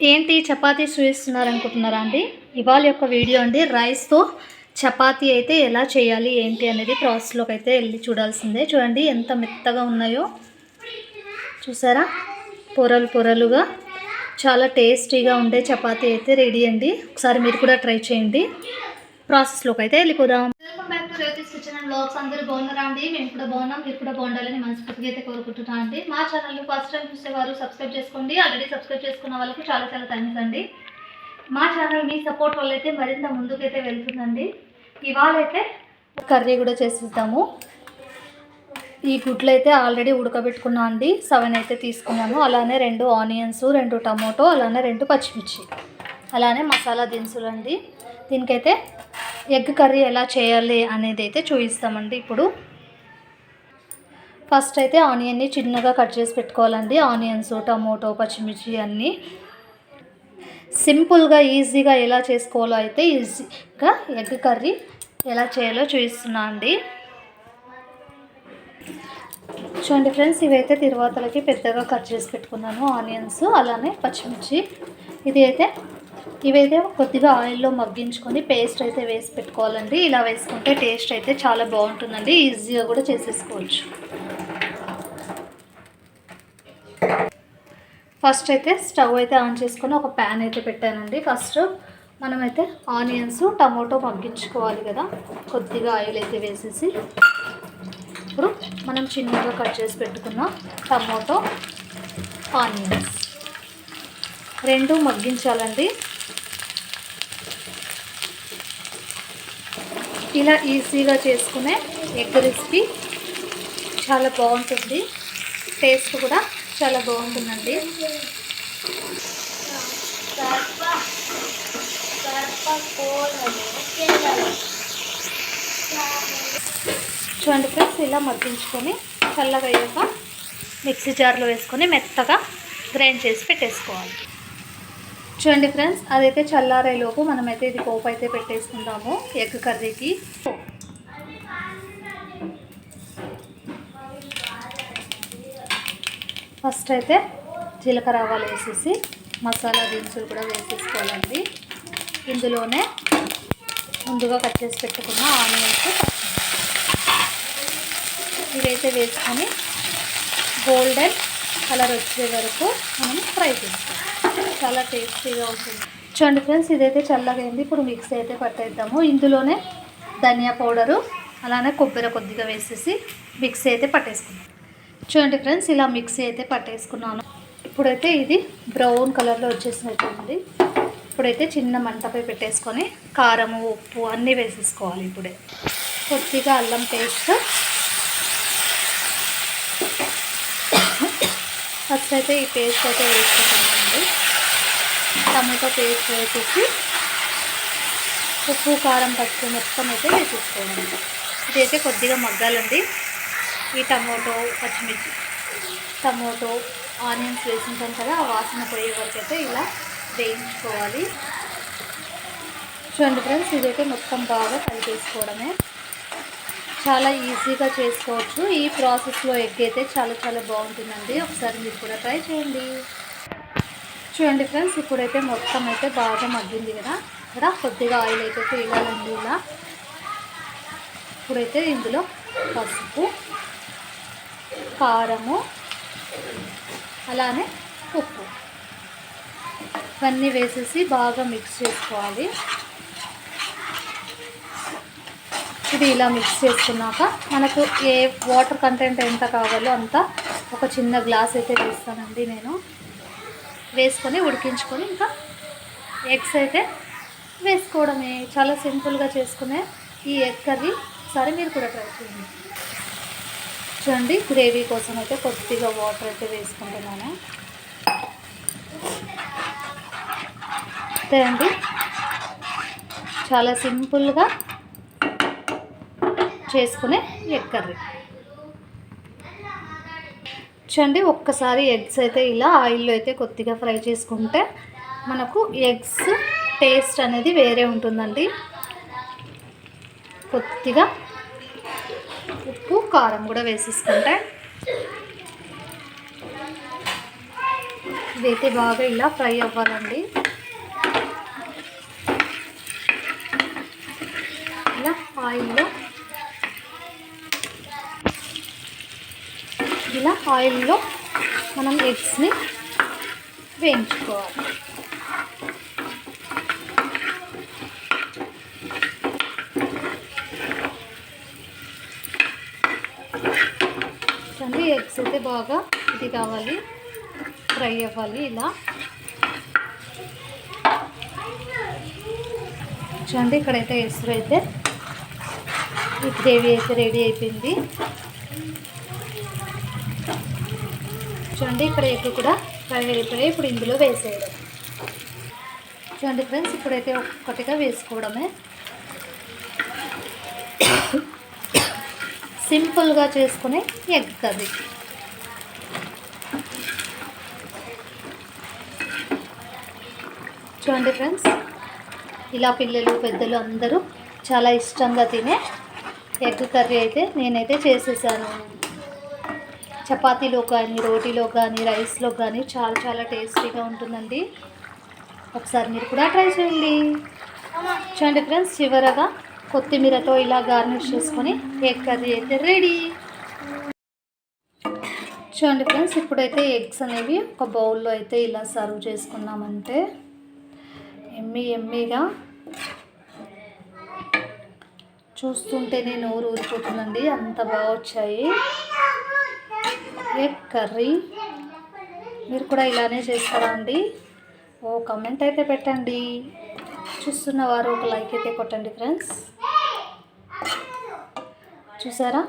ఏంటి చపాతీ చూపిస్తున్నారు అనుకుంటున్నారా అండి? ఇవాళ యొక్క వీడియో అండి రైస్తో చపాతీ అయితే ఎలా చేయాలి ఏంటి అనేది ప్రాసెస్లోకి అయితే వెళ్ళి చూడాల్సిందే. చూడండి ఎంత మెత్తగా ఉన్నాయో. చూసారా? పొరలు పొరలుగా చాలా టేస్టీగా ఉండే చపాతీ అయితే రెడీ అండి. ఒకసారి మీరు కూడా ట్రై చేయండి. ప్రాసెస్లోకి అయితే వెళ్ళిపోదాం. వెల్కమ్ కిచెన్ అండ్ బ్లాగ్స్ అందరూ బాగున్నారా అండి? మేము కూడా బాగున్నాం. మీరు కూడా బాగుండాలని మనస్ఫూర్తిగా అయితే కోరుకుంటున్నాం అండి. మా ఛానల్ ఫస్ట్ టైం చూసేవారు సబ్స్క్రైబ్ చేసుకోండి. ఆల్రెడీ సబ్స్క్రైబ్ చేసుకున్న వాళ్ళకు చాలా చాలా థ్యాంక్స్ అండి. మా ఛానల్ మీ సపోర్ట్ వల్ల అయితే మరింత ముందుకైతే వెళ్తుందండి. ఇవాళ అయితే కర్రీ కూడా చేసిద్దాము. ఈ గుడ్లు అయితే ఆల్రెడీ ఉడకబెట్టుకున్నా అండి. సెవెన్ అయితే తీసుకున్నాను అలానే రెండు ఆనియన్స్ రెండు టమోటో అలానే రెండు పచ్చిమిర్చి. అలానే మసాలా దినుసులు అండి. దీనికైతే ఎగ్ కర్రీ ఎలా చేయాలి అనేది అయితే చూపిస్తామండి ఇప్పుడు. ఫస్ట్ అయితే ఆనియన్ని చిన్నగా కట్ చేసి పెట్టుకోవాలండి. ఆనియన్స్ టమోటో పచ్చిమిర్చి అన్నీ. సింపుల్గా ఈజీగా ఎలా చేసుకోవాలో అయితే ఈజీగా ఎగ్ కర్రీ ఎలా చేయాలో చూపిస్తున్నా అండి. చూడండి ఫ్రెండ్స్ ఇవైతే తిరువాతలకి పెద్దగా కట్ చేసి పెట్టుకున్నాను. ఆనియన్స్ అలానే పచ్చిమిర్చి. ఇది అయితే ఇవైతే కొద్దిగా ఆయిల్లో మగ్గించుకొని పేస్ట్ అయితే వేసి పెట్టుకోవాలండి. ఇలా వేసుకుంటే టేస్ట్ అయితే చాలా బాగుంటుందండి. ఈజీగా కూడా చేసేసుకోవచ్చు. ఫస్ట్ అయితే స్టవ్ అయితే ఆన్ చేసుకొని ఒక ప్యాన్ అయితే పెట్టానండి. ఫస్ట్ మనమైతే ఆనియన్స్ టమాటో మగ్గించుకోవాలి కదా. కొద్దిగా ఆయిల్ అయితే వేసేసి ఇప్పుడు మనం చిన్నగా కట్ చేసి పెట్టుకున్న టమాటో ఆనియన్స్ రెండు మగ్గించాలండి. ఇలా ఈజీగా చేసుకునే ఎగ్ రెసిపీ చాలా బాగుంటుంది. టేస్ట్ కూడా చాలా బాగుంటుందండి. చూడండి ఫ్రెండ్స్ ఇలా మగ్గించుకొని చల్లగా అయ్యాక మిక్సీ జార్లో వేసుకొని మెత్తగా గ్రైండ్ చేసి పెట్టేసుకోవాలి. చూడండి ఫ్రెండ్స్ అదైతే చల్లారేలోపు మనమైతే ఇది పోపు అయితే పెట్టేసుకుందాము ఎగ్ కర్రీకి. ఫస్ట్ అయితే జీలకర్ర ఆవాలు వేసేసి మసాలా దినుసులు కూడా వేసేసుకోవాలండి. ఇందులోనే ముందుగా కట్ చేసి పెట్టుకున్న ఆనియన్స్ ఇవైతే వేసుకొని గోల్డెన్ కలర్ వచ్చే వరకు మనం ఫ్రై చేస్తాం. చాలా టేస్టీగా ఉంటుంది. చూడండి ఫ్రెండ్స్ ఇదైతే చల్లగైంది ఇప్పుడు మిక్స్ అయితే పట్టేద్దాము. ఇందులోనే ధనియా పౌడరు అలానే కొబ్బరి కొద్దిగా వేసేసి మిక్సీ అయితే పట్టేసుకున్నాను చూడండి ఫ్రెండ్స్ ఇలా మిక్సీ అయితే పట్టేసుకున్నాను. ఇప్పుడైతే ఇది బ్రౌన్ కలర్లో వచ్చేసినట్టుంది ఇప్పుడైతే చిన్న మంటపై పెట్టేసుకొని కారము ఉప్పు అన్నీ వేసేసుకోవాలి ఇప్పుడే. కొద్దిగా అల్లం పేస్ట్ ఫస్ట్ అయితే ఈ పేస్ట్ అయితే వేసుకుంటామండి. టమాటో పేస్ట్ వేసేసి ఉప్పు కారం పసుపు మొత్తం అయితే వేసేసుకోవాలి ఇదైతే కొద్దిగా మగ్గాలండి. ఈ టమోటో పచ్చిమిర్చి టమోటో ఆనియన్స్ వేసుకుంటాం కదా ఆ వాసన పోయే వరకు అయితే ఇలా వేయించుకోవాలి. చూడండి ఫ్రెండ్స్ ఇదైతే మొత్తం బాగా కలిపేసుకోవడమే. చాలా ఈజీగా చేసుకోవచ్చు. ఈ ప్రాసెస్లో ఎగ్ అయితే చాలా చాలా బాగుంటుందండి. ఒకసారి మీరు కూడా ట్రై చేయండి. చూడండి ఫ్రెండ్స్ ఇప్పుడైతే మొత్తం అయితే బాగా మగ్గింది కదా. ఇక్కడ కొద్దిగా ఆయిల్ అయితే వేయాలండి ఇలా. ఇప్పుడైతే ఇందులో పసుపు కారము అలానే ఉప్పు. ఇవన్నీ వేసేసి బాగా మిక్స్ చేసుకోవాలి. ఇది ఇలా మిక్స్ చేసుకున్నాక మనకు ఏ వాటర్ కంటెంట్ ఎంత కావాలో అంత ఒక చిన్న గ్లాస్ అయితే వేస్తానండి నేను. వేసుకొని ఉడికించుకొని ఇంకా ఎగ్స్ అయితే వేసుకోవడమే. చాలా సింపుల్గా చేసుకునే ఈ ఎగ్ కర్రీ సరే మీరు కూడా ట్రై చేయండి. చూడండి గ్రేవీ కోసం అయితే కొద్దిగా వాటర్ అయితే వేసుకుంటున్నాను. అంతే అండి. చాలా సింపుల్గా చేసుకునే ఎగ్ కర్రీ. చూడండి ఒక్కసారి ఎగ్స్ అయితే ఇలా ఆయిల్లో అయితే కొద్దిగా ఫ్రై చేసుకుంటే మనకు ఎగ్స్ టేస్ట్ అనేది వేరే ఉంటుందండి. కొద్దిగా ఉప్పు కారం కూడా వేసేసుకుంటే ఇదైతే బాగా ఇలా ఫ్రై అవ్వాలండి. ఇలా ఆయిల్లో ఇలా ఆయిల్లో మనం ఎగ్స్ని వేయించుకోవాలి. చూడండి ఎగ్స్ అయితే బాగా ఇది కావాలి ఫ్రై అవ్వాలి ఇలా. చూడండి ఇక్కడైతే ఎసురు అయితే ఈ గ్రేవీ అయితే రెడీ అయిపోయింది. చూడండి ఇక్కడ ఎగ్ కూడా ఫ్రై అయిపోయాయి ఇప్పుడు ఇందులో వేసేయడం. చూడండి ఫ్రెండ్స్ ఇప్పుడైతే ఒక్కటిగా వేసుకోవడమే. సింపుల్గా చేసుకునే ఎగ్ అది. చూడండి ఫ్రెండ్స్ ఇలా పిల్లలు పెద్దలు అందరూ చాలా ఇష్టంగా తినే ఎగ్ కర్రీ అయితే నేనైతే చేసేసాను. చపాతీలో కానీ రోటీలో కానీ రైస్లో కానీ చాలా చాలా టేస్టీగా ఉంటుందండి. ఒకసారి మీరు కూడా ట్రై చేయండి. చూడండి ఫ్రెండ్స్ చివరగా కొత్తిమీరతో ఇలా గార్నిష్ చేసుకొని ఎగ్ కర్రీ అయితే రెడీ. చూడండి ఫ్రెండ్స్ ఇప్పుడైతే ఎగ్స్ అనేవి ఒక బౌల్లో అయితే ఇలా సర్వ్ చేసుకున్నామంటే ఎమ్మి ఎమ్మిగా చూస్తుంటేనే నోరు ఊరిపోతుందండి. అంత బాగా వచ్చాయి. Egg curry. మీరు కూడా ఇలానే చేస్తారా అండి? ఓ కమెంట్ అయితే పెట్టండి. చూస్తున్న వారు ఒక లైక్ అయితే కొట్టండి ఫ్రెండ్స్ చూసారా?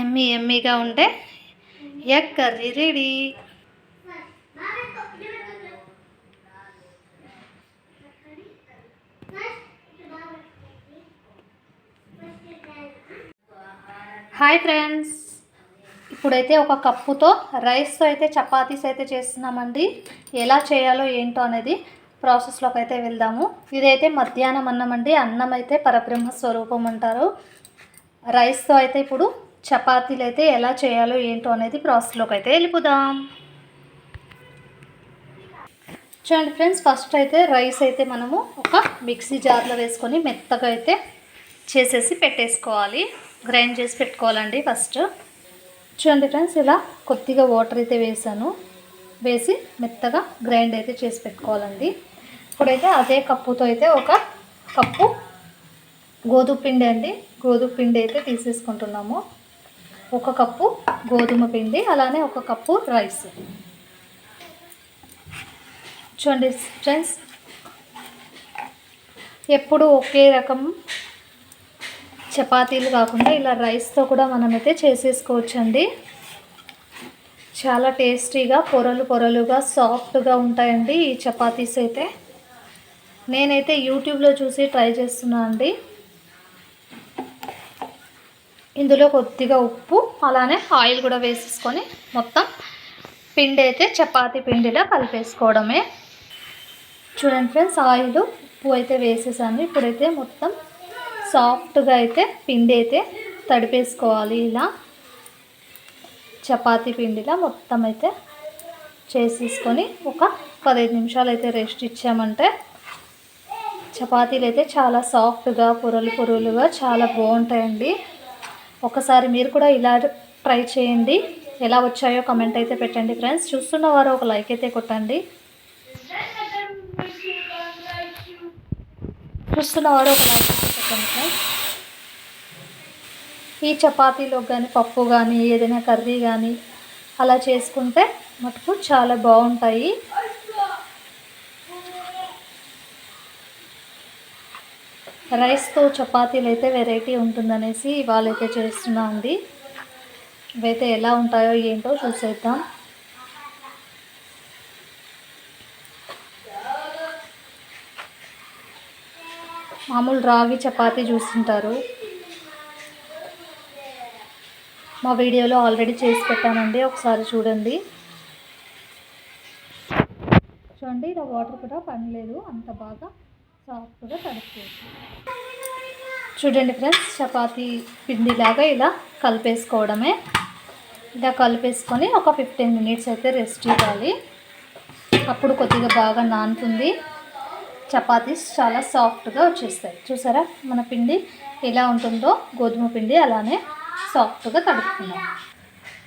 ఎమ్మి ఎమ్మిగా ఉండే egg curry ready. Hi friends. ఇప్పుడైతే ఒక కప్పుతో రైస్తో అయితే చపాతీస్ అయితే చేస్తున్నామండి. ఎలా చేయాలో ఏంటో అనేది ప్రాసెస్లోకి అయితే వెళ్దాము. ఇదైతే మధ్యాహ్నం అన్నం అండి అన్నం అయితే పరబ్రహ్మ స్వరూపం అంటారు. రైస్తో అయితే ఇప్పుడు చపాతీలు అయితే ఎలా చేయాలో ఏంటో అనేది ప్రాసెస్లోకి అయితే వెళ్ళిపోదాం. చూడండి ఫ్రెండ్స్ ఫస్ట్ అయితే రైస్ అయితే మనము ఒక మిక్సీ జార్లో వేసుకొని మెత్తగా అయితే చేసేసి పెట్టేసుకోవాలి. గ్రైండ్ చేసి పెట్టుకోవాలండి ఫస్ట్. చూడండి ఫ్రెండ్స్ ఇలా కొద్దిగా వాటర్ అయితే వేసాను. వేసి మెత్తగా గ్రైండ్ అయితే చేసి పెట్టుకోవాలండి. ఇప్పుడైతే అదే కప్పుతో అయితే ఒక కప్పు గోధుమ పిండి అండి. గోధుమ పిండి అయితే తీసేసుకుంటున్నాము. ఒక కప్పు గోధుమ పిండి అలానే ఒక కప్పు రైస్. చూడండి ఫ్రెండ్స్ ఎప్పుడు ఒకే రకం చపాతీలు కాకుండా ఇలా రైస్తో కూడా మనమైతే చేసేసుకోవచ్చండి. చాలా టేస్టీగా పొరలు పొరలుగా సాఫ్ట్గా ఉంటాయండి ఈ చపాతీస్ అయితే. నేనైతే యూట్యూబ్లో చూసి ట్రై చేస్తున్నా అండి. ఇందులో కొద్దిగా ఉప్పు అలానే ఆయిల్ కూడా వేసేసుకొని మొత్తం పిండి అయితే చపాతీ పిండిలో కలిపేసుకోవడమే. చూడండి ఫ్రెండ్స్ ఆయిల్ ఉప్పు అయితే వేసేసాను. ఇప్పుడైతే మొత్తం సాఫ్ట్గా అయితే పిండి అయితే తడిపేసుకోవాలి ఇలా. చపాతీ పిండిలా మొత్తం అయితే చేసేసుకొని ఒక పదహైదు నిమిషాలు అయితే రెస్ట్ ఇచ్చామంటే చపాతీలు అయితే చాలా సాఫ్ట్గా పొరలు పొరలుగా చాలా బాగుంటాయండి. ఒకసారి మీరు కూడా ఇలా ట్రై చేయండి. ఎలా వచ్చాయో కమెంట్ అయితే పెట్టండి ఫ్రెండ్స్. చూస్తున్న వారు ఒక లైక్ అయితే కొట్టండి. చూస్తున్న వారు ఒక లైక్ అయితే ఫ్రెండ్స్ ఈ చపాతీలో కానీ పప్పు కానీ ఏదైనా కర్రీ కానీ అలా చేసుకుంటే మటుకు చాలా బాగుంటాయి. రైస్తో చపాతీలు అయితే వెరైటీ ఉంటుందనేసి ఇవాళైతే అయితే చేస్తున్నా అండి ఇవైతే ఎలా ఉంటాయో ఏంటో చూసేద్దాం. మామూలు రావి చపాతీ చూస్తుంటారు. మా వీడియోలో ఆల్రెడీ చేసి పెట్టానండి ఒకసారి చూడండి. చూడండి ఇలా వాటర్ కూడా పనిలేదు అంత బాగా సాఫ్ట్గా తడుపుకోవచ్చు చూడండి ఫ్రెండ్స్ చపాతీ పిండిలాగా ఇలా కలిపేసుకోవడమే. ఇలా కలిపేసుకొని ఒక ఫిఫ్టీన్ మినిట్స్ అయితే రెస్ట్ ఇవ్వాలి. అప్పుడు కొద్దిగా బాగా నానుతుంది. చపాతీస్ చాలా సాఫ్ట్గా వచ్చేస్తాయి. చూసారా? మన పిండి ఎలా ఉంటుందో గోధుమ పిండి అలానే సాఫ్ట్గా తడుపుకున్నాం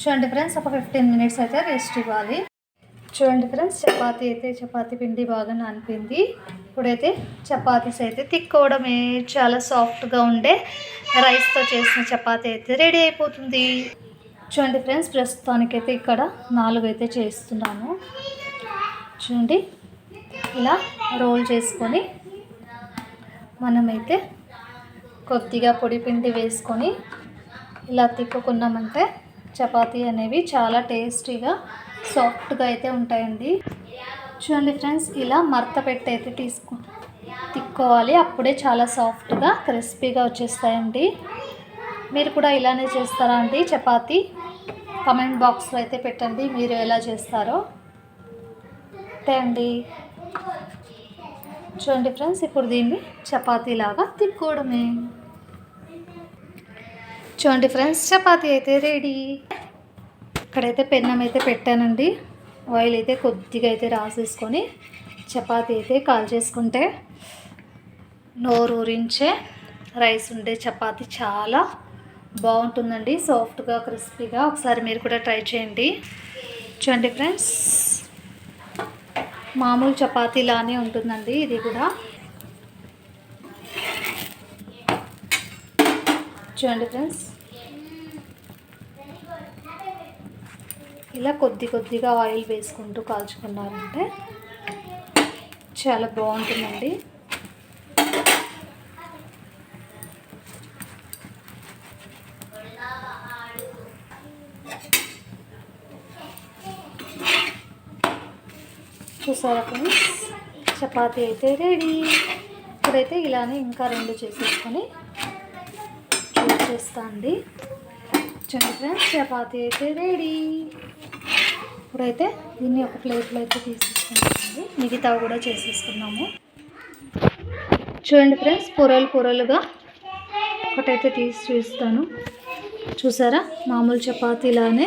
చూడండి ఫ్రెండ్స్ ఒక ఫిఫ్టీన్ మినిట్స్ అయితే రెస్ట్ ఇవ్వాలి. చూడండి ఫ్రెండ్స్ చపాతీ అయితే చపాతీ పిండి బాగా నానిపోయింది. ఇప్పుడైతే చపాతీస్ అయితే తిక్కోవడమే చాలా సాఫ్ట్గా ఉండే రైస్తో చేసిన చపాతీ అయితే రెడీ అయిపోతుంది. చూడండి ఫ్రెండ్స్ ప్రస్తుతానికైతే ఇక్కడ నాలుగు అయితే చేస్తున్నాను. చూడండి ఇలా రోల్ చేసుకొని మనమైతే కొద్దిగా పొడి పిండి వేసుకొని ఇలా తిక్కుకున్నామంటే చపాతీ అనేవి చాలా టేస్టీగా సాఫ్ట్గా అయితే ఉంటాయండి. చూడండి ఫ్రెండ్స్ ఇలా మడత పెట్టి అయితే తీసుకో తిక్కోవాలి అప్పుడే చాలా సాఫ్ట్గా క్రిస్పీగా వచ్చేస్తాయండి. మీరు కూడా ఇలానే చేస్తారా అండి చపాతీ? కమెంట్ బాక్స్లో అయితే పెట్టండి మీరు ఎలా చేస్తారో. అంతే అండి. చూడండి ఫ్రెండ్స్ ఇప్పుడు దీన్ని చపాతీలాగా తిప్పుకోవడమే. చూడండి ఫ్రెండ్స్ చపాతీ అయితే రెడీ. ఇక్కడైతే పెన్నం అయితే పెట్టానండి. ఆయిల్ అయితే కొద్దిగా అయితే రాసేసుకొని చపాతీ అయితే కాల్ చేసుకుంటే నోరు ఊరించే రైస్ ఉండే చపాతీ చాలా బాగుంటుందండి సాఫ్ట్గా క్రిస్పీగా. ఒకసారి మీరు కూడా ట్రై చేయండి. చూడండి ఫ్రెండ్స్ మామూలు చపాతీలానే ఉంటుందండి ఇది కూడా. చూడండి ఫ్రెండ్స్. ఇలా కొద్ది కొద్దిగా ఆయిల్ వేసుకుంటూ కాల్చుకున్నారంటే చాలా బాగుంటుందండి. చూసారా ఫ్రెండ్స్? చపాతి అయితే రెడీ. ఇప్పుడైతే ఇలానే ఇంకా రెండు చేసేసుకొని చేస్తా అండి. చూడండి ఫ్రెండ్స్ చపాతి అయితే రెడీ. ఇప్పుడైతే దీన్ని ఒక ప్లేట్లో అయితే తీసేసుకుంటామండి మిగతా కూడా చేసేసుకున్నాము చూడండి ఫ్రెండ్స్ పొరలు పొరలుగా ఒకటైతే తీసి చూస్తాను చూసారా? మామూలు చపాతీలానే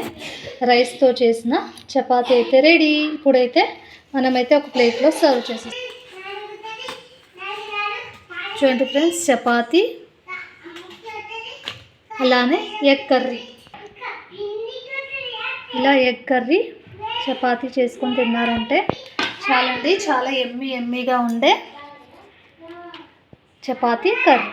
రైస్తో చేసిన చపాతీ అయితే రెడీ. ఇప్పుడైతే మనమైతే ఒక ప్లేట్లో సర్వ్ చేసేస్తాం. చూడండి ఫ్రెండ్స్ చపాతి అలానే ఎగ్ కర్రీ. ఇలా ఎగ్ కర్రీ చపాతీ చేసుకొని తిన్నారంటే చాలండి చాలా ఎమ్మి ఎమ్మిగా ఉండే చపాతీ కర్రీ.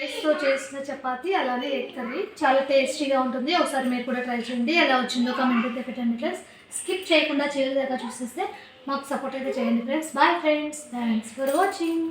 రైస్తో చేసిన చపాతీ అలానే ఎగ్ కర్రీ. చాలా టేస్టీగా ఉంటుంది. ఒకసారి మీరు కూడా ట్రై చేయండి. ఎలా వచ్చిందో కమెంట్ పెట్టండి ఫ్రెండ్స్. స్కిప్ చేయకుండా చేయలేక చూసేస్తే మాకు సపోర్ట్ అయితే చేయండి friends bye friends thanks for watching